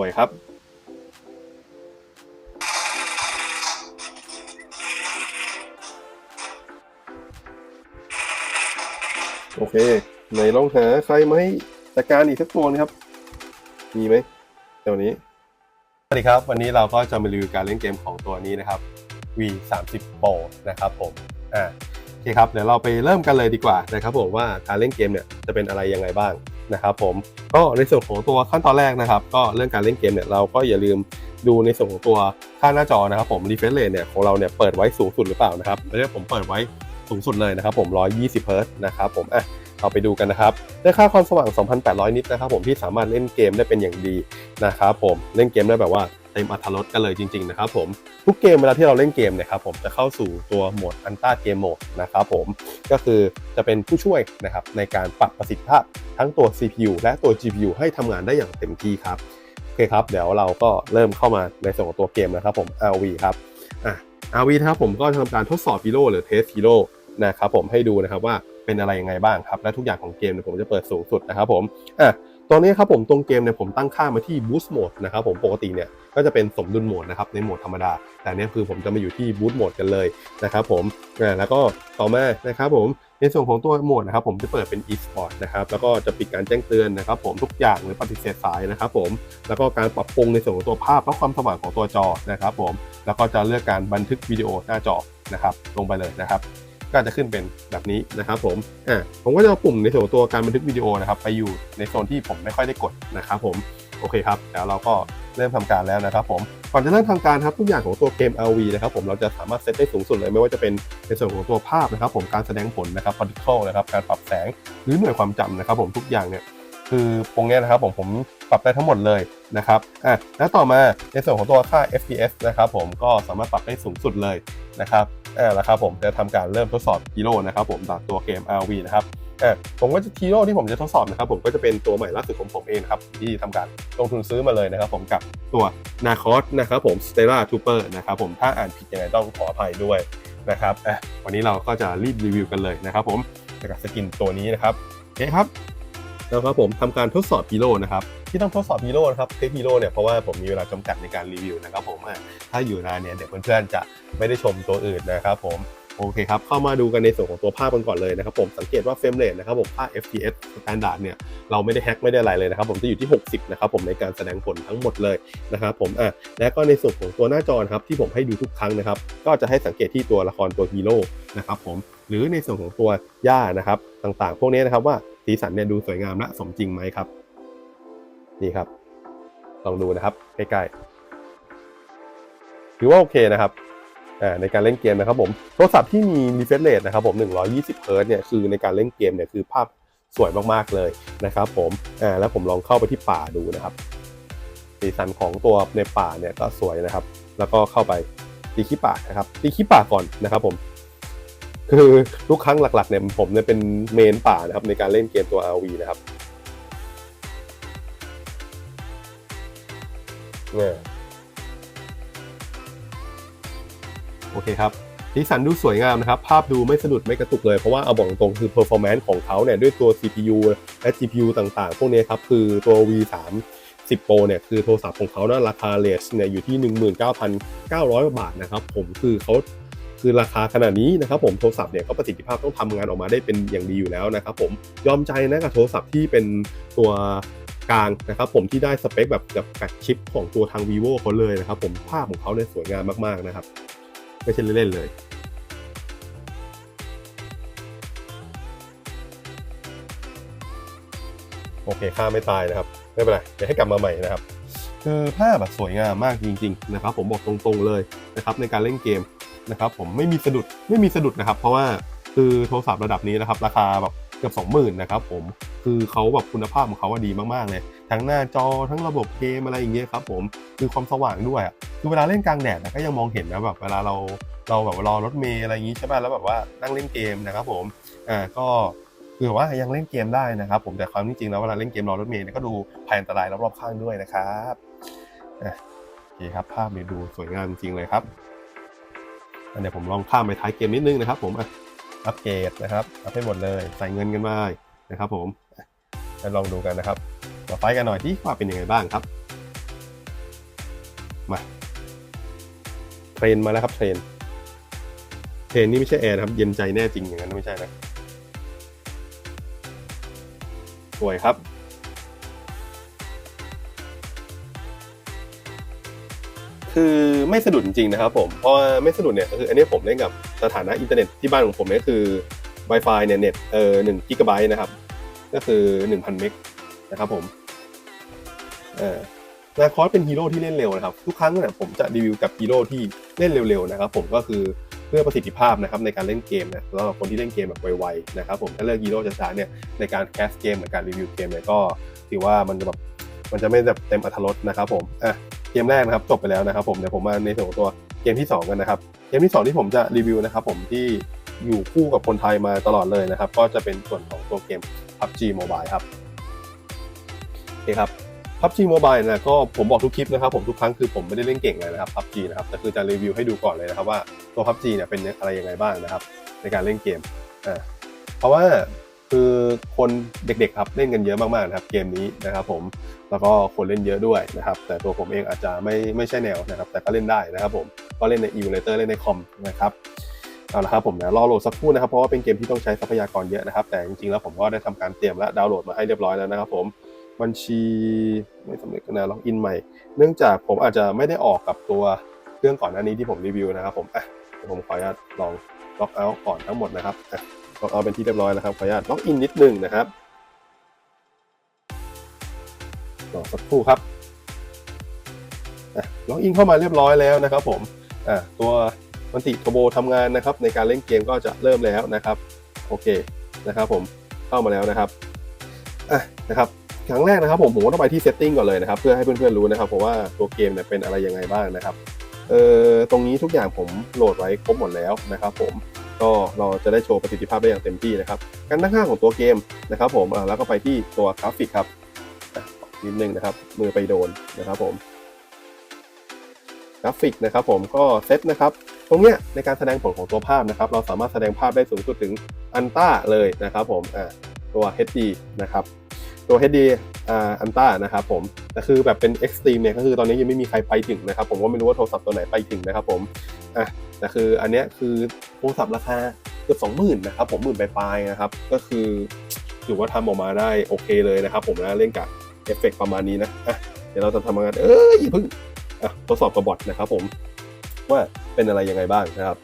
วยครับ โอเคไหนลองหาใครมาให้จัดการอีกสักตัวนะครับ มีไหมตัวนี้ สวัสดีครับ วันนี้เราก็จะมารีวิวการเล่นเกมของตัวนี้นะครับ V 3 0 Pro นะครับผมอ่าโอเคครับ เดี๋ยวเราไปเริ่มกันเลยดีกว่านะครับผมว่าการเล่นเกมเนี่ยจะเป็นอะไรยังไงบ้าง นะครับผมก็ในส่วนของตัวขั้นตอนแรกนะครับ ก็เรื่องการเล่นเกมเนี่ยเราก็อย่าลืมดูในส่วนของตัวค่าหน้าจอนะครับผมรีเฟรชเรทเนี่ยของเราเนี่ยเปิดไว้สูงสุดหรือเปล่านะครับไม่ใช่ผมเปิดไว้สูงสุดเลยนะครับผม 120 Hz นะครับผมอะเราไปดูกันนะครับได้ค่าความสว่าง 2,800 นิตนะครับผมที่สามารถเล่นเกมได้เป็นอย่างดีนะครับผมเล่นเกมได้แบบว่า เต็มอัตรถรสกันเลยจริงๆนะครับผมทุกเกมเวลาที่เราเล่นเกมเนี่ยครับผมจะเข้าสู่ตัวโหมดอันต้าเกมโหมดนะครับผมก็คือจะเป็นผู้ช่วยนะครับในการปรับประสิทธิภาพทั้งตัว CPU และตัว GPU ให้ทำงานได้อย่างเต็มที่ครับโอเคครับเดี๋ยวเราก็เริ่มเข้ามาในส่วนของตัวเกมนะครับผม RV ครับอะ RV นะครับผมก็ทำการทดสอบฮีโร่หรือเทสฮีโร่นะครับผมให้ดูนะครับว่าเป็นอะไรยังไงบ้างครับ และทุกอย่างของเกมเนี่ยผมจะเปิดสูงสุดนะครับผมอะ ตอนนี้ครับผมตรงเกมเนี่ยผมตั้งค่ามาที่ Boost Mode นะครับผมปกติเนี่ยก็จะเป็นสมดุลโหมดนะครับในโหมดธรรมดา แต่เนี้คือผมจะมาอยู่ที่ Boost Mode กันเลยนะครับผมแล้วก็ต่อมานะครับผมในส่วนของตัวโหมดนะครับผมจะเปิดเป็น e-sport นะครับแล้วก็จะปิดการแจ้งเตือนนะครับผมทุกอย่างหรือปฏิเสธสายนะครับผมแล้วก็การปรับปรุงในส่วนของตัวภาพและความสว่างของตัวจอนะครับผมแล้วก็จะเลือกการบันทึกวิดีโอหน้าจอนะครับลงไปเลยนะครับ ก็จะขึ้นเป็นแบบนี้นะครับผมอ่าผมก็จะเอาปุ่มในส่วนตัวการบันทึกวิดีโอนะครับไปอยู่ในโซนที่ผมไม่ค่อยได้กดนะครับผมโอเคครับแล้วเราก็เริ่มทำการแล้วนะครับผมก่อนจะเริ่มทำการครับทุกอย่างของตัวเกม RV นะครับผมเราจะสามารถเซตได้สูงสุดเลยไม่ว่าจะเป็นในส่วนของตัวภาพนะครับผมการแสดงผลนะครับ particle นะครับการปรับแสงหรือหน่วยความจำนะครับผมทุกอย่างเนี่ยคือตรงเนี้ยนะครับผมผมปรับได้ทั้งหมดเลยนะครับอะแล้วต่อมาในส่วนของตัวค่า FPS นะครับผมก็สามารถปรับได้สูงสุดเลยนะครับ อ่าแล้วครับผมจะทำการเริ่มทดสอบฮีโร่นะครับผมจากตัวเกม RV นะครับอ่าผมก็จะฮีโร่ที่ผมจะทดสอบนะครับผมก็จะเป็นตัวใหม่ล่าสุดของผมเองครับที่ทำการลงทุนซื้อมาเลยนะครับผมกับตัวนาคอสนะครับผม Stella Trooper นะครับผมถ้าอ่านผิดยังไงต้องขออภัยด้วยนะครับอะวันนี้เราก็จะรีบรีวิวกันเลยนะครับผมกับสกินตัวนี้นะครับโอเคครับแล้วครับผมทำการทดสอบฮีโร่นะครับ ที่ต้องทดสอบฮีโร่นะครับเทคฮีโร่เนี่ยเพราะว่าผมมีเวลาจำกัดในการรีวิวนะครับผมถ้าอยู่นานเนี่ยเดี๋ยวเพื่อนๆจะไม่ได้ชมตัวอื่นนะครับผมโอเคครับ เข้ามาดูกันในส่วนของตัวภาพกันก่อนเลยนะครับผมสังเกตว่าเฟรมเรทนะครับผมภาพ FPS standard เนี่ยเราไม่ได้แฮ็กไม่ได้อะไรเลยนะครับผมจะอยู่ที่ 60 นะครับผมในการแสดงผลทั้งหมดเลยนะครับผมอะและก็ในส่วนของตัวหน้าจอครับที่ผมให้ดูทุกครั้งนะครับ ก็จะให้สังเกตที่ตัวละครตัวฮีโร่นะครับผมหรือในส่วนของตัวหญ้านะครับต่างๆ พวกนี้นะครับว่าสีสันเนี่ยดูสวยงามและสมจริงไหมครับ นี่ครับ ลองดูนะครับใกล้ๆถือว่าโอเคนะครับในการเล่นเกมนะครับผมโทรศัพท์ที่มี refresh rate นะครับผม 120 Hz เนี่ยคือในการเล่นเกมเนี่ยคือภาพสวยมากๆเลยนะครับผมแล้วผมลองเข้าไปที่ป่าดูนะครับสีสันของตัวในป่าเนี่ยก็สวยนะครับ แล้วก็เข้าไปตีขี้ป่านะครับตีขี้ป่าก่อนนะครับผม คือทุกครั้งหลักๆเนี่ยผมเนี่ยเป็นเมนป่านะครับในการเล่นเกมตัว RV นะครับ เนี่ยโอเคครับสีสันดูสวยงามนะครับ ภาพดูไม่สะดุดไม่กระตุกเลย เพราะว่าเอาบอกตรงคือ performance ของเขาเนี่ยด้วยตัว CPU และ GPU ต่างๆ พวกนี้ครับ คือตัว V 3 10 Pro เนี่ยคือโทรศัพท์ของเขานะราคาเลสเนี่ยอยู่ที่ 19,900 บาทนะครับ ผมคือเขาคือราคาขนาดนี้นะครับผมโทรศัพท์เนี่ยก็ประสิทธิภาพต้องทำงานออกมาได้เป็นอย่างดีอยู่แล้วนะครับผมยอมใจนะกับโทรศัพท์ที่เป็นตัว กางนะครับผมที่ได้สเปคแบบกับแฟลกชิปของตัวทาง vivo เขาเลยนะครับผมภาพของเขาเนี่ยสวยงามมากๆนะครับ ไม่ใช่เล่นๆเลยโอเคค่าไม่ตายนะครับ ไม่เป็นไร เดี๋ยวให้กลับมาใหม่นะครับคือภาพแบบสวยงามมากจริง ๆ นะครับ ผมบอกตรงๆเลยนะครับ ในการเล่นเกมนะครับ ผมไม่มีสะดุดไม่มีสะดุดนะครับ เพราะว่าคือโทรศัพท์ระดับนี้นะครับ ราคาแบบ เกือบ20,000นะครับผมคือเขาแบบคุณภาพของเขาว่าดีมากๆเลย ทั้งหน้าจอทั้งระบบเกมอะไรอย่างเงี้ยครับผมคือความสว่างด้วยอะคือเวลาเล่นกลางแดดนะก็ยังมองเห็นนะแบบเวลาเราเราแบบรอรถเมล์อะไรอย่างงี้ใช่ป่ะแล้วแบบว่านั่งเล่นเกมนะครับผมอ่าก็คือว่ายังเล่นเกมได้นะครับผมแต่ความจริงแล้วเวลาเล่นเกมรอรถเมล์ก็ดูภัยอันตรายรอบๆข้างด้วยนะครับโอเคครับภาพเนี่ยดูสวยงามจริงๆเลยครับอันเดี๋ยวผมลองข้ามไปท้ายเกมนิดนึงนะครับผมอะ อัปเกรดนะครับอัพให้หมดเลยใส่เงินกันมานะครับผมอะลองดูกันนะครับมาไฟกันหน่อยที่ว่าเป็นยังไงบ้างครับ มาเทรนมาแล้วครับเทรนเทรนนี่ไม่ใช่แอร์ครับ เย็นใจแน่จริงอย่างนั้นไม่ใช่นะสวยครับ คือไม่สะดุดจริงๆนะครับผมเพราะไม่สะดุดเนี่ยก็คืออันนี้ผมเล่นกับสถานะอินเทอร์เน็ตที่บ้านของผมเนี่ยคือ Wi-Fi เนี่ยเน็ตเออหนึ่งกิกะไบต์นะครับ ก็คือ 1,000 เมกนะครับผมเออนาคอสเป็นฮีโร่ที่เล่นเร็วนะครับ ทุกครั้งเนี่ยผมจะรีวิวกับฮีโร่ที่เล่นเร็วๆนะครับผมก็คือเพื่อประสิทธิภาพนะครับในการเล่นเกมนะสำหรับคนที่เล่นเกมแบบไวๆนะครับผมถ้าเลือกฮีโร่ช้าๆเนี่ยในการแคสเกมในการรีวิวเกมเนี่ยก็ถือว่ามันจะแบบมันจะไม่แบบเต็มอรรถรสนะครับผมอะ เกมแรกนะครับจบไปแล้วนะครับ ผมเดี๋ยวผมมาในส่วนของตัวเกมที่ 2 กันนะครับ เกมที่ 2 ที่ผมจะรีวิวนะครับ ผมที่อยู่คู่กับคนไทยมาตลอดเลยนะครับ ก็จะเป็นส่วนของตัวเกม PUBG Mobile ครับโอเคครับ PUBG Mobile นะก็ผมบอกทุกคลิปนะครับผมทุกครั้งคือผมไม่ได้เล่นเก่งเลยนะครับ PUBG นะครับแต่คือจะรีวิวให้ดูก่อนเลยนะครับว่าตัว PUBG เนี่ยเป็นอะไรยังไงบ้างนะครับ ในการเล่นเกมอ่าเพราะว่า คือคนเด็กๆครับเล่นกันเยอะมากๆนะครับเกมนี้นะครับผมแล้วก็คนเล่นเยอะด้วยนะครับ แต่ตัวผมเองอาจจะไม่ไม่ใช่แนวนะครับ แต่ก็เล่นได้นะครับผมก็เล่นใน emulator เล่นในคอมนะครับเอาละครับผมนะรอโหลดสักครู่นะครับเพราะว่าเป็นเกมที่ต้องใช้ทรัพยากรเยอะนะครับ แต่จริงๆแล้วผมก็ได้ทำการเตรียมและดาวน์โหลดมาให้เรียบร้อยแล้วนะครับผมบัญชีไม่สำเร็จนะล็อกอินใหม่ เนื่องจากผมอาจจะไม่ได้ออกกับตัวเครื่องก่อนหน้านี้ที่ผมรีวิวนะครับผมอะเดี๋ยวผมขออนุญาตลองล็อกเอาท์ก่อนทั้งหมดนะครับอะ ล็อกเอาท์เป็นที่เรียบร้อยแล้วครับขออนุญาตล็อกอินนิดนึงนะครับรอสักครู่ครับล็อกอินเข้ามาเรียบร้อยแล้วนะครับผมตัวมันติโทโบทำงานนะครับ ในการเล่นเกมก็จะเริ่มแล้วนะครับ โอเคนะครับผมเข้ามาแล้วนะครับอะนะครับครั้งแรกนะครับผมผมก็ต้องไปที่ setting ก่อนเลยนะครับเพื่อให้เพื่อนๆรู้นะครับ เพราะว่าตัวเกมเนี่ยเป็นอะไรยังไงบ้างนะครับเอ่อตรงนี้ทุกอย่างผมโหลดไว้ครบหมดแล้วนะครับผม ก็เราจะได้โชว์ประสิทธิภาพได้อย่างเต็มที่นะครับการตั้งค่าของตัวเกมนะครับผมแล้วก็ไปที่ตัวกราฟิกครับนิดนึงนะครับมือไปโดนนะครับผมกราฟิกนะครับผมก็เซตนะครับตรงเนี้ยในการแสดงผลของตัวภาพนะครับเราสามารถแสดงภาพได้สูงสุดถึงอันต้าเลยนะครับผมตัว HD นะครับ ตัว HD อ่าอันต้านะครับผมแต่คือแบบเป็น Extreme เนี่ยก็คือตอนนี้ยังไม่มีใครไปถึงนะครับผมก็ไม่รู้ว่าโทรศัพท์ตัวไหนไปถึงนะครับผมอะแต่คืออันเนี้ยคือโทรศัพท์ราคาเกือบ20,000นะครับผมหมื่นปลายๆนะครับก็คือถือว่าทำออกมาได้โอเคเลยนะครับผมนะเล่นกับเอฟเฟกต์ประมาณนี้นะอะเดี๋ยวเราจะทำงานเอ้ยอย่าเพิ่งอะทดสอบกับบอทนะครับผมว่าเป็นอะไรยังไงบ้างนะครับ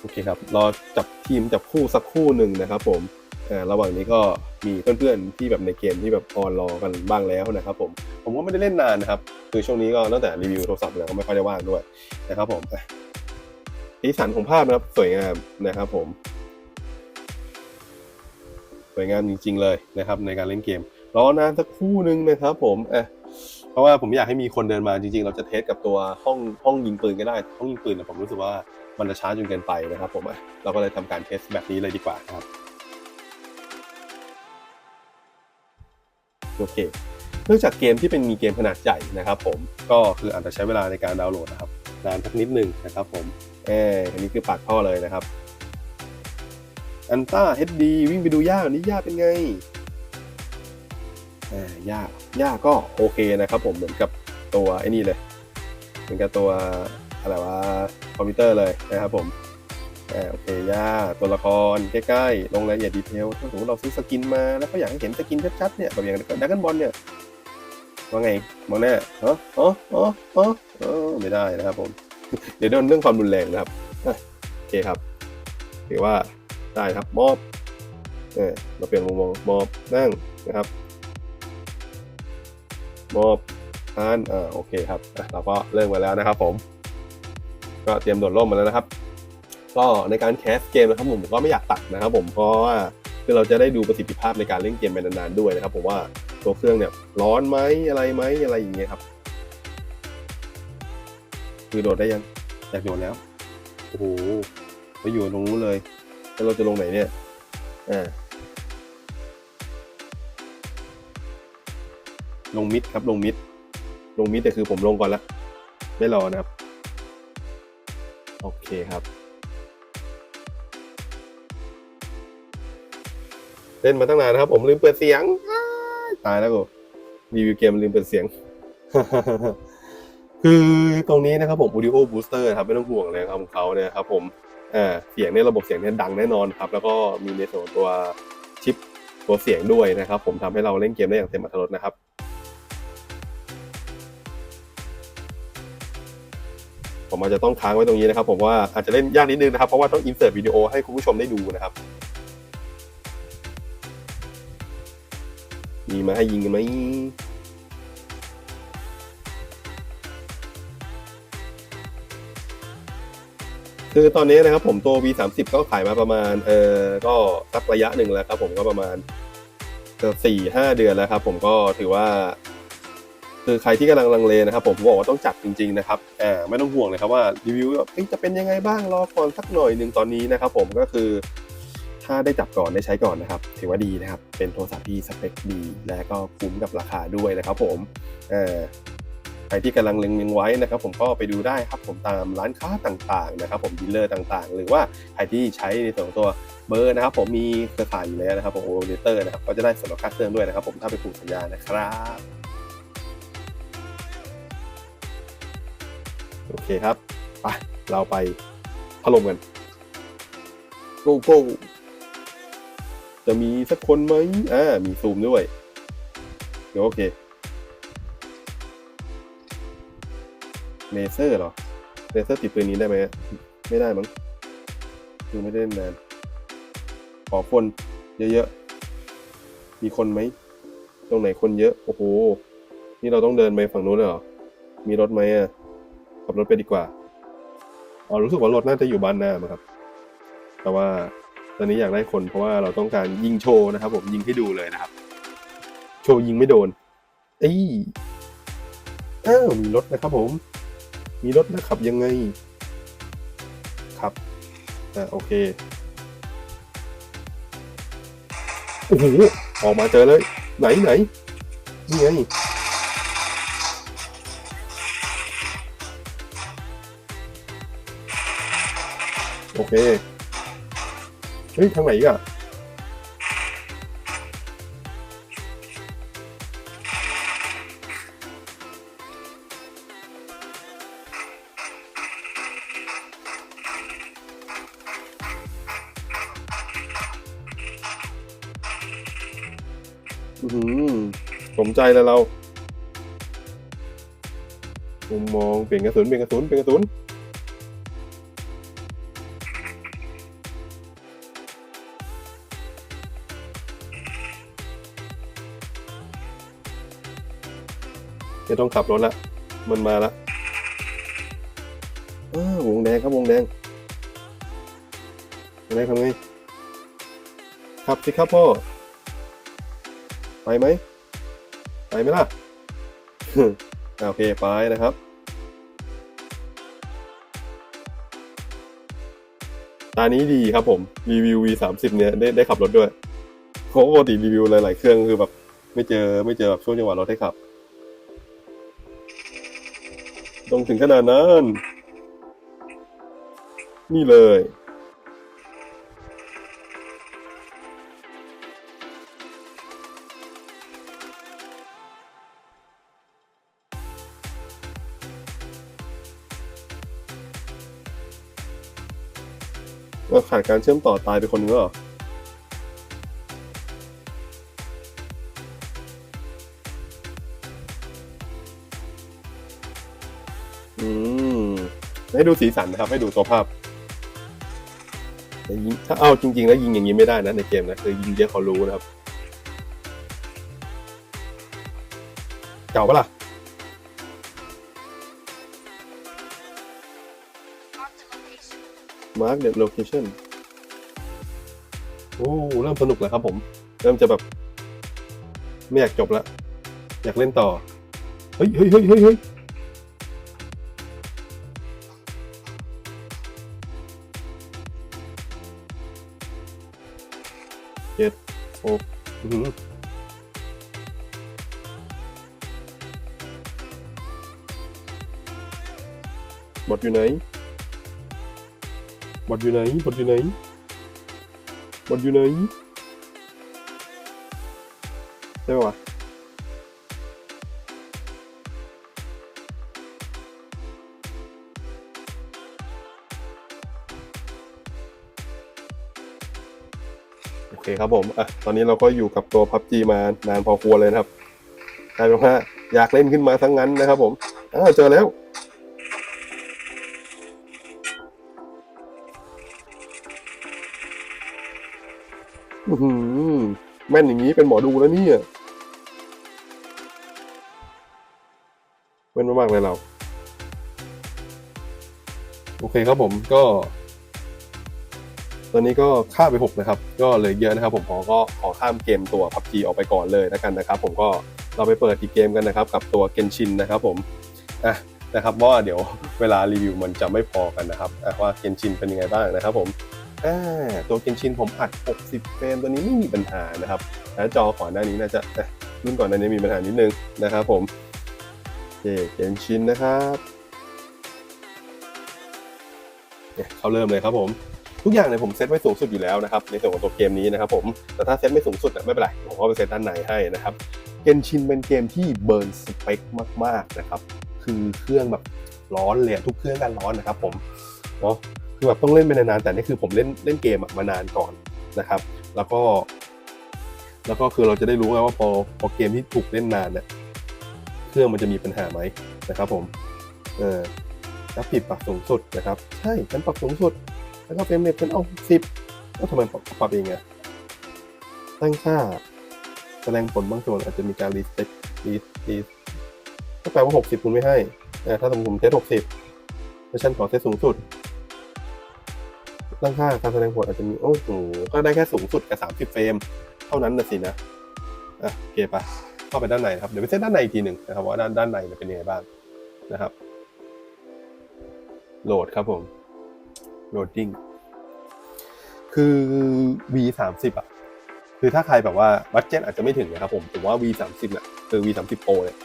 โอเคครับรอจับทีมจับคู่สักคู่หนึ่งนะครับผม ระหว่างนี้ก็มีเพื่อนๆที่แบบในเกมที่แบบออนรอกันบ้างแล้วนะครับผมผมก็ไม่ได้เล่นนานนะครับคือช่วงนี้ก็ตั้งแต่รีวิวโทรศัพท์เนี่ยก็ไม่ค่อยได้ว่างด้วยนะครับผมอ่สีสันของภาพนะครับสวยงามนะครับผมสวยงามจริง ๆ เลยนะครับ ในการเล่นเกมรอนานสักคู่นึงนะครับผมอะเพราะว่าผมอยากให้มีคนเดินมาจริง ๆ เราจะเทสกับตัวห้องห้องยิงปืนก็ได้ห้องยิงปืนเนี่ยผมรู้สึกว่ามันจะช้าจนเกินไปนะครับ ผมอะเราก็เลยทำการเทสแบบนี้เลยดีกว่าครับ โอเคเนื่องจากเกมที่เป็นมีเกมขนาดใหญ่นะครับผมก็คืออาจจะใช้เวลาในการดาวน์โหลดนะครับนานสักนิดหนึ่งนะครับผมเอออันนี้คือปากท่อเลยนะครับอันต้า HD วิ่งไปดูย่านี่ย่าเป็นไงอ่ายากยากก็โอเคนะครับผมเหมือนกับตัวไอ้นี่เลย เหมือนกับตัวอะไรวะคอมพิวเตอร์เลยนะครับผม อ่าโอเคยาตัวละครใกล้ๆลงรายละเอียดดีเทลถ้าสมมติเราซื้อสกินมาแล้วก็อยากให้เห็นสกินชัดๆเนี่ยแบบอย่างดักกันบอลเนี่ยว่าไงมองแน่เออเออเออเออเออไม่ได้นะครับผม เดี๋ยวโดนเรื่องความรุนแรงนะครับอะโอเคครับถือว่าได้ครับมอบเออเราเปลี่ยนมุมมองมอบนั่งนะครับ มอบทานอ่าโอเคครับเราก็เริ่มมาแล้วนะครับผม ก็เตรียมโดดร่มมาแล้วนะครับ ก็ในการแคสเกมนะครับผมผมก็ไม่อยากตัดนะครับผมเพราะว่าคือเราจะได้ดูประสิทธิภาพในการเล่นเกมไปนานๆด้วยนะครับผมว่าตัวเครื่องเนี่ยร้อนไหมอะไรไหมอะไรอย่างเงี้ยครับ คือโดดได้ยังอยากโดดแล้วโอ้โหไปอยู่ตรงนู้นเลยแล้วเราจะลงไหนเนี่ยอ่าลงมิดครับลงมิดลงมิดแต่คือผมลงก่อนละไม่รอนะครับ โอเคครับ เล่นมาตั้งนานนะครับ ผมลืมเปิดเสียง ตายแล้วกูรีวิวเกมลืมเปิดเสียง คือตรงนี้นะครับผม Audio Booster ครับไม่ต้องห่วงเลยครับของเขาเนี่ยครับผมอ่าเสียงเนี่ยระบบเสียงเนี่ยดังแน่นอนครับ แล้วก็มีในส่วนตัวชิปตัวเสียงด้วยนะครับ ผมทำให้เราเล่นเกมได้อย่างเต็มอัตรสนะครับผมอาจจะต้องค้างไว้ตรงนี้นะครับ ผมว่าอาจจะเล่นยากนิดนึงนะครับ เพราะว่าต้องอินเสิร์ตวิดีโอให้คุณผู้ชมได้ดูนะครับ มีมาให้ยิงกันไหมคือตอนนี้นะครับผมตัว V30 ก็ขายมาประมาณเออก็สักระยะหนึ่งแล้วครับผมก็ประมาณสี่ห้าเดือนแล้วครับผมก็ถือว่า คือใครที่กำลังลังเลนะครับ ผมบอกว่าต้องจัดจริง ๆ นะครับอ่าไม่ต้องห่วงเลยครับว่ารีวิวจะเป็นยังไงบ้างรอก่อนสักหน่อยหนึ่งตอนนี้นะครับผมก็คือ ถ้าได้จับก่อนได้ใช้ก่อนนะครับ ถือว่าดีนะครับ เป็นโทรศัพท์ที่สเปคดี และก็คุ้มกับราคาด้วยนะครับผมเอ่อใครที่กำลังเล็งๆไว้นะครับ ผมก็ไปดูได้ครับผมตามร้านค้าต่างๆนะครับ ผมดีลเลอร์ต่างๆ หรือว่าใครที่ใช้ในส่วนของตัวเบอร์นะครับ ผมมีเครือข่ายอยู่แล้วนะครับผมโอเปอเรเตอร์นะครับก็จะได้ส่วนลดค่าเครื่องด้วยนะครับ ผมถ้าไปผูกสัญญานะครับโอเคครับไปเราไปถล่มกันโกโก้ จะมีสักคนไหมอ่า มีซูมด้วยเดี๋ยวโอเคเลเซอร์เหรอเลเซอร์ติดปืนนี้ได้ไหมไม่ได้มั้งคือไม่ได้เล่นนานขอคนเยอะๆ มีคนไหม ตรงไหนคนเยอะ โอ้โห นี่เราต้องเดินไปฝั่งนู้นเลยเหรอ มีรถไหมอะ ขับรถไปดีกว่า อ๋อ รู้สึกว่ารถน่าจะอยู่บ้านหน้ามั้งครับ แต่ว่า ตอนนี้อยากได้คนเพราะว่าเราต้องการยิงโชว์นะครับ ผมยิงให้ดูเลยนะครับ โชว์ยิงไม่โดนเอ้ยอ้าวมีรถนะครับผม มีรถนะขับยังไงครับอ่าโอเคโอ้โหออกมาเจอเลย ไหนไหนนี่ไงโอเค เฮ้ยทางไหนอีกอะอือหือสมใจแล้วเรามุมมองเปลี่ยนกระสุนเปลี่ยนกระสุนเปลี่ยนกระสุน ไม่ต้องขับรถละ มันมาละอ้าวงแดงครับวงแดงวงแดงทำไงขับสิครับพ่อ ไปไหม ไปไหมล่ะ โอเค ไปนะครับตานี้ดีครับผม รีวิว V สามสิบเนี่ยได้ได้ขับรถด้วยเพราะปกติรีวิวหลาย ๆ เครื่องคือแบบ ไม่เจอไม่เจอแบบช่วงจังหวะรถให้ขับ ต้องถึงขนาดนั้น นี่เลย ว่าขาดการเชื่อมต่อตายไปคนนึงแล้วเหรอ ให้ดูสีสันนะครับ ให้ดูตัวภาพถ้าเอาจริง ๆ แล้วยิงอย่างนี้ไม่ได้นะในเกมนะคือยิงเยอะเขารู้นะครับ เก่าปะล่ะ Mark the location โอ้เริ่มสนุกแล้วครับผม เริ่มจะแบบ ไม่อยากจบแล้วอยากเล่นต่อ เฮ้ยเฮ้ยเฮ้ยเฮ้ย จ็ดหกอื้อหือบอดอยู่ไหนบอ ครับผมอะตอนนี้เราก็อยู่กับตัว PUBG มานานพอควรเลยนะครับกลายเป็นว่าอยากเล่นขึ้นมาทั้งนั้นนะครับผมอ้าวเจอแล้วอือหือแม่นอย่างนี้เป็นหมอดูแล้วเนี่ยแม่นมากๆเลยเรา โอเคครับผมก็ ตอนนี้ก็ข้ามไปหกนะครับ ก็เลยเยอะนะครับ ผมขอก็ขอข้ามเกมตัว PUBG ออกไปก่อนเลยแล้วกันนะครับ ผมก็เราไปเปิดอีกเกมกันนะครับ กับตัว Genshin นะครับผมอะนะครับว่าเดี๋ยวเวลารีวิวมันจะไม่พอกันนะครับว่า Genshin เป็นยังไงบ้างนะครับ ผมตัว Genshin ผมอัด 60 เฟรมตัวนี้ไม่มีปัญหานะครับแล้วจอก่อนหน้านี้น่าจะรุ่นก่อนหน้านี้มีปัญหานิดนึงนะครับผมโอเค Genshin นะครับเนี่ยเขาเริ่มเลยครับผม ทุกอย่างเนี่ยผมเซตไว้สูงสุดอยู่แล้วนะครับในส่วนของตัวเกมนี้นะครับผมแต่ถ้าเซตไม่สูงสุดอะไม่เป็นไรผมก็ไปเซตด้านในให้นะครับเกนชินเป็นเกมที่เบิร์นสเปคมากๆนะครับคือเครื่องแบบร้อนเลยทุกเครื่องกันร้อนนะครับผมเนาะคือแบบต้องเล่นไปนานๆแต่นี่คือผมเล่นเล่นเกมมานานก่อนนะครับ แล้วก็ แล้วก็คือเราจะได้รู้ไงว่าพอพอเกมที่ถูกเล่นนานเนี่ยเครื่องมันจะมีปัญหาไหมนะครับ ผม เออแล้วผิดปรับสูงสุดนะครับ ใช่ฉันปรับสูงสุด แล้วก็เฟรมเรทเป็นเอาสิบแล้วทำไมปรับเองอะตั้งค่า แสดงผลบางส่วนอาจจะมีการรีเซ็ตรีรีก็แปลว่าหกสิบคุณไม่ให้อ่ถ้าสมมติผมเซตหกสิบแล้วฉันขอเซตสูงสุด ตั้งค่าการแสดงผลอาจจะมีโอ้โหก็ได้แค่สูงสุดกับสามสิบเฟรม เท่านั้นนะสินะอะโอเคปะเข้าไปด้านในครับเดี๋ยวไปเซตด้านในอีกทีหนึ่งนะครับว่าด้านด้านในเป็นยังไงบ้างนะครับ โหลดครับผม โหลดดิ้งคือ V 3 0อะ คือถ้าใครแบบว่าบัตเจ็ตอาจจะไม่ถึงนะครับผมผมว่า V 3 0เนี่ยคือ V 3 0 Pro เนี่ย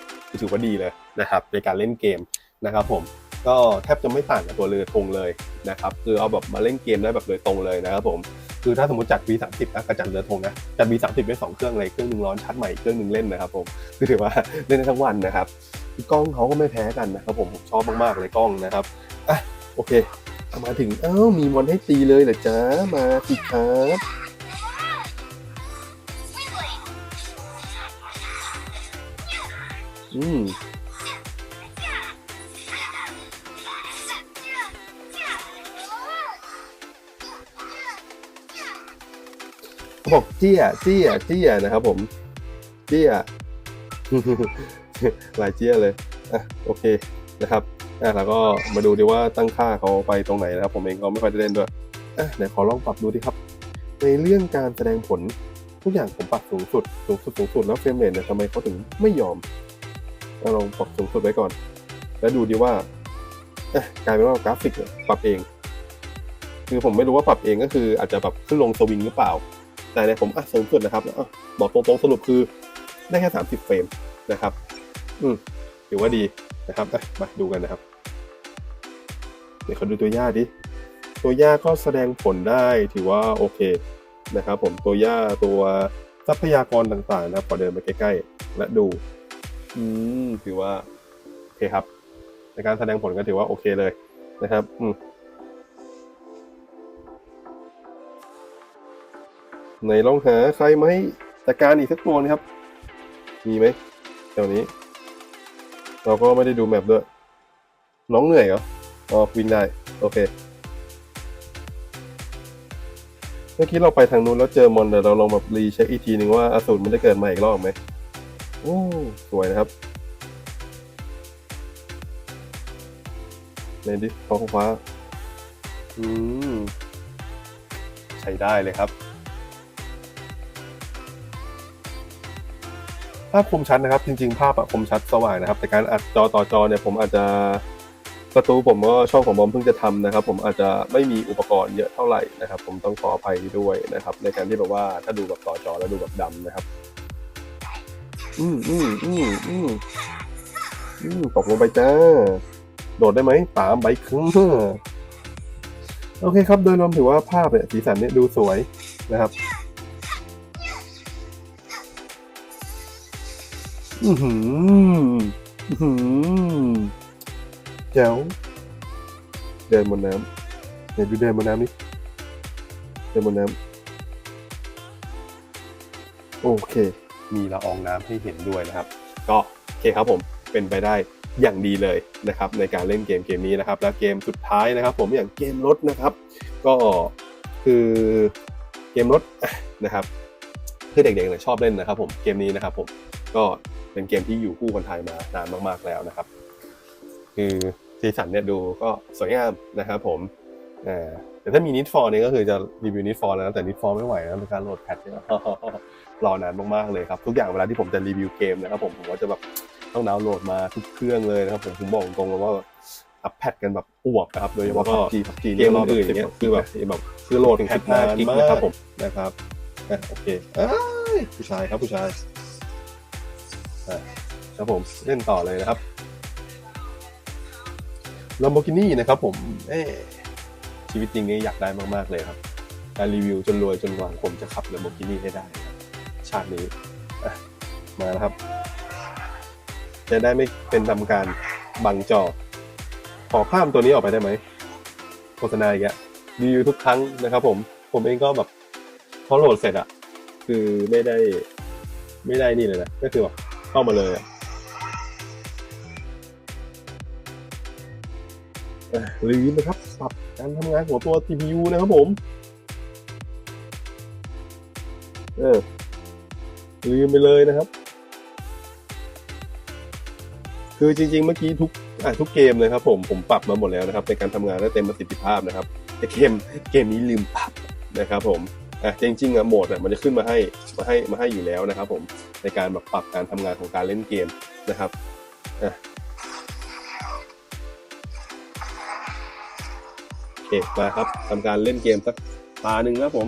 ถือว่าดีเลยนะครับในการเล่นเกมนะครับผมก็แทบจะไม่ต่างกับตัวเรือธงเลยนะครับคือเอาแบบมาเล่นเกมได้แบบโดยตรงเลยนะครับผมคือถ้าสมมติจัด V 3 0 นะกับจัดเรือธงนะจัด V 3 0 ได้สองเครื่องเลยเครื่องหนึ่งร้อนชัดใหม่เครื่องหนึ่งเล่นนะครับผมคือถือว่าเล่นได้ทั้งวันนะครับกล้องเขาก็ไม่แพ้กันนะครับผมผมชอบมากๆเลยกล้องนะครับอะโอเค มาถึง เอ้า มีมอนให้ตีเลยเหรอจ๊ะ มาสิครับอืมเขาบอกเจี้ยเจี้ยเจี้ยนะครับผม เจี้ยหลายเจี้ยเลย อะ โอเคนะครับ อะแล้วก็มาดูดีว่าตั้งค่าเขาไปตรงไหนนะครับ ผมเองก็ไม่ค่อยได้เล่นด้วยอะไหนขอลองปรับดูดิครับ ในเรื่องการแสดงผลทุกอย่างผมปรับสูงสุดสูงสุดสูงสุดแล้วเฟรมเรทเนี่ยทำไมเขาถึงไม่ยอมเราลองปรับสูงสุดไว้ก่อน แล้วดูดีว่ากลายเป็นว่ากราฟิกปรับเอง คือผมไม่รู้ว่าปรับเองก็คืออาจจะแบบขึ้นลงสวิงหรือเปล่า แต่เนี่ยผมอะสูงสุดนะครับแล้วบอกตรงๆสรุปคือได้แค่ 30 เฟรมนะครับ อืมถือว่าดีนะครับมาดูกันนะครับ ดี๋ยวเขาดูตัวย่าดิ ตัวย่าก็แสดงผลได้ถือว่าโอเคนะครับผมตัวย่าตัวทรัพยากรต่างๆนะครับขอเดินไปใกล้ๆ และดู อืมถือว่าโอเคครับ ในการแสดงผลก็ถือว่าโอเคเลยนะครับ อืมในลองหาใครมาให้จัดการอีกสักตัวนะครับ มีไหมแถวนี้ เราก็ไม่ได้ดูแมปด้วย น้องเหนื่อยเหรอ อ๋อวิ่งได้ โอเค เมื่อกี้เราไปทางนู้นแล้วเจอมอนเดี๋ยวเราลองแบบรีเช็คอีกทีหนึ่งว่าอสูรมันจะเกิดมาอีกรอบไหมโอ้สวยนะครับในดิฟ้าฟ้า อืม ใช้ได้เลยครับภาพคมชัดนะครับ จริง ๆ ภาพอะคมชัดสว่างนะครับ แต่การอัดจอต่อจอเนี่ยผมอาจจะ ประตูผมก็ช่องของบอมเพิ่งจะทำนะครับ ผมอาจจะไม่มีอุปกรณ์เยอะเท่าไหร่นะครับ ผมต้องขออภัยด้วยนะครับ ในการที่แบบว่าถ้าดูแบบต่อจอแล้วดูแบบดำนะครับ อืมอืมอืมอืมอืมตกลงไปจ้า โดดได้ไหมตามใบครึ่งโอเคครับ โดยรวมถือว่าภาพเนี่ยสีสันเนี่ยดูสวยนะครับ อือหืออื้อหือ แจ๋วเดินบนน้ำเดี๋ยวดูเดินบนน้ำนี่เดินบนน้ำโอเค มีละอองน้ำให้เห็นด้วยนะครับ ก็โอเคครับผมเป็นไปได้อย่างดีเลยนะครับในการเล่นเกมเกมนี้นะครับ แล้วเกมสุดท้ายนะครับ ผมอย่างเกมรถนะครับ ก็คือเกมรถนะครับคือเด็กๆเนี่ยชอบเล่นนะครับ ผมเกมนี้นะครับ ผมก็เป็นเกมที่อยู่คู่คนไทยมานานมาก ๆแล้วนะครับ คือสีสันเนี่ยดูก็สวยงามนะครับผมอ่าแต่ถ้ามี Need for เนี่ยก็คือจะรีวิว Need for แล้วนะแต่ Need for ไม่ไหวนะเป็นการโหลดแพทเนี่ยรอนานมากๆเลยครับ ทุกอย่างเวลาที่ผมจะรีวิวเกมนะครับผมผมก็จะแบบต้องดาวน์โหลดมาทุกเครื่องเลยนะครับผมผมบอกตรงๆเลยว่าอัพแพทกันแบบอวบนะครับโดยเฉพาะ PUBG PUBG เกมอื่นๆอย่างเงี้ยคือแบบแบบคือโหลดแพทนานมากครับผมนะครับอะโอเคอ้ายผู้ชายครับผู้ชายอะครับผมเล่นต่อเลยนะครับ Lamborghini นะครับผมเอ๊ชีวิตจริงนี่อยากได้มาก ๆ เลยครับการรีวิวจนรวยจนหวังผมจะขับ Lamborghini ให้ได้ครับ ชาตินี้มาแล้วครับ จะได้ไม่เป็นทำการบังจอขอข้ามตัวนี้ออกไปได้ไหมโฆษณาอีกอะรีวิวทุกครั้งนะครับ ผม ผมเองก็แบบพอโหลดเสร็จอะคือไม่ได้ ไม่ได้นี่เลยนะก็คือแบบเข้ามาเลยอะ ลืมนะครับปรับการทำงานของตัว CPU นะครับผมเออลืมไปเลยนะครับ คือจริง ๆ เมื่อกี้ทุกอะทุกเกมเลยครับ ผมผมปรับมาหมดแล้วนะครับในการทำงานได้เต็มประสิทธิภาพนะครับ แต่เกมเกมนี้ลืมปรับนะครับผมอะจริงๆอะโหมดอะมันจะขึ้นมาให้มาให้มาให้อยู่แล้วนะครับ ผมในการแบบปรับการทำงานของการเล่นเกมนะครับอะ เคมาครับทำการเล่นเกมสักตาหนึ่งครับผม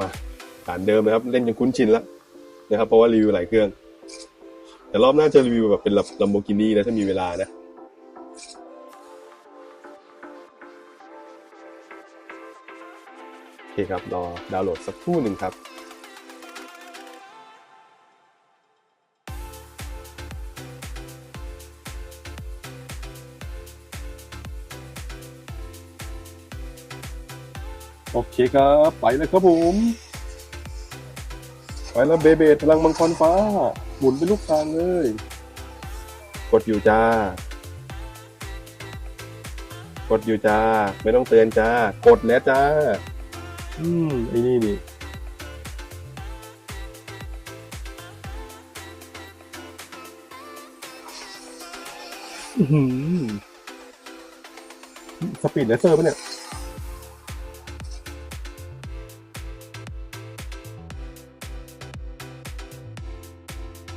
มาฐานเดิมนะครับ เล่นจนคุ้นชินแล้วนะครับ เพราะว่ารีวิวหลายเครื่อง แต่รอบหน้าจะรีวิวแบบเป็นลัมโบกินี่นะถ้ามีเวลานะโอเคครับรอดาวน์โหลดสักครู่หนึ่งครับ โอเคครับ ไปเลยครับผม ไปแล้วเบเบดพลังมังกรฟ้า หมุนเป็นลูกคางเลย กดอยู่จ้า กดอยู่จ้า ไม่ต้องเตือนจ้า กดแล้วจ้า อืมไอ้นี่นี่อื้อหือสปีดเลเซอร์ปะเนี่ย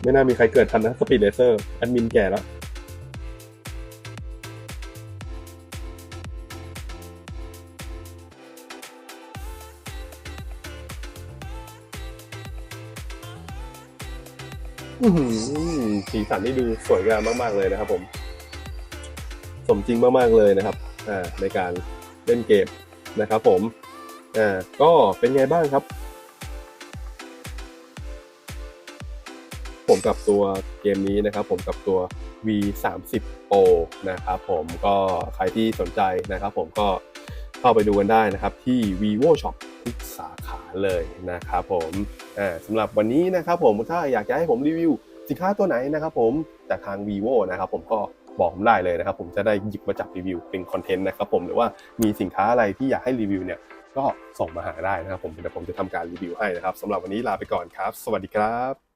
ไม่น่ามีใครเกิดทันนะสปีดเลเซอร์แอดมินแก่แล้วสีสันนี่ดูสวยงามมาก ๆ เลยนะครับผม สมจริงมาก ๆ เลยนะครับอ่าในการเล่นเกมนะครับผมอ่าก็เป็นไงบ้างครับ ผมกับตัวเกมนี้นะครับผมกับตัว V 3 0 Pro นะครับผมก็ใครที่สนใจนะครับผมก็เข้าไปดูกันได้นะครับที่ vivo shop ทุกสาขาเลยนะครับผมสำหรับวันนี้นะครับผมถ้าอยากจะให้ผมรีวิวสินค้าตัวไหนนะครับผมจากทาง vivo นะครับผมก็บอกผมได้เลยนะครับผมจะได้หยิบมาจับรีวิวเป็นคอนเทนต์นะครับผมหรือว่ามีสินค้าอะไรที่อยากให้รีวิวเนี่ยก็ส่งมาหาได้นะครับผมเดี๋ยวผมจะทำการรีวิวให้นะครับสำหรับวันนี้ลาไปก่อนครับ สวัสดีครับ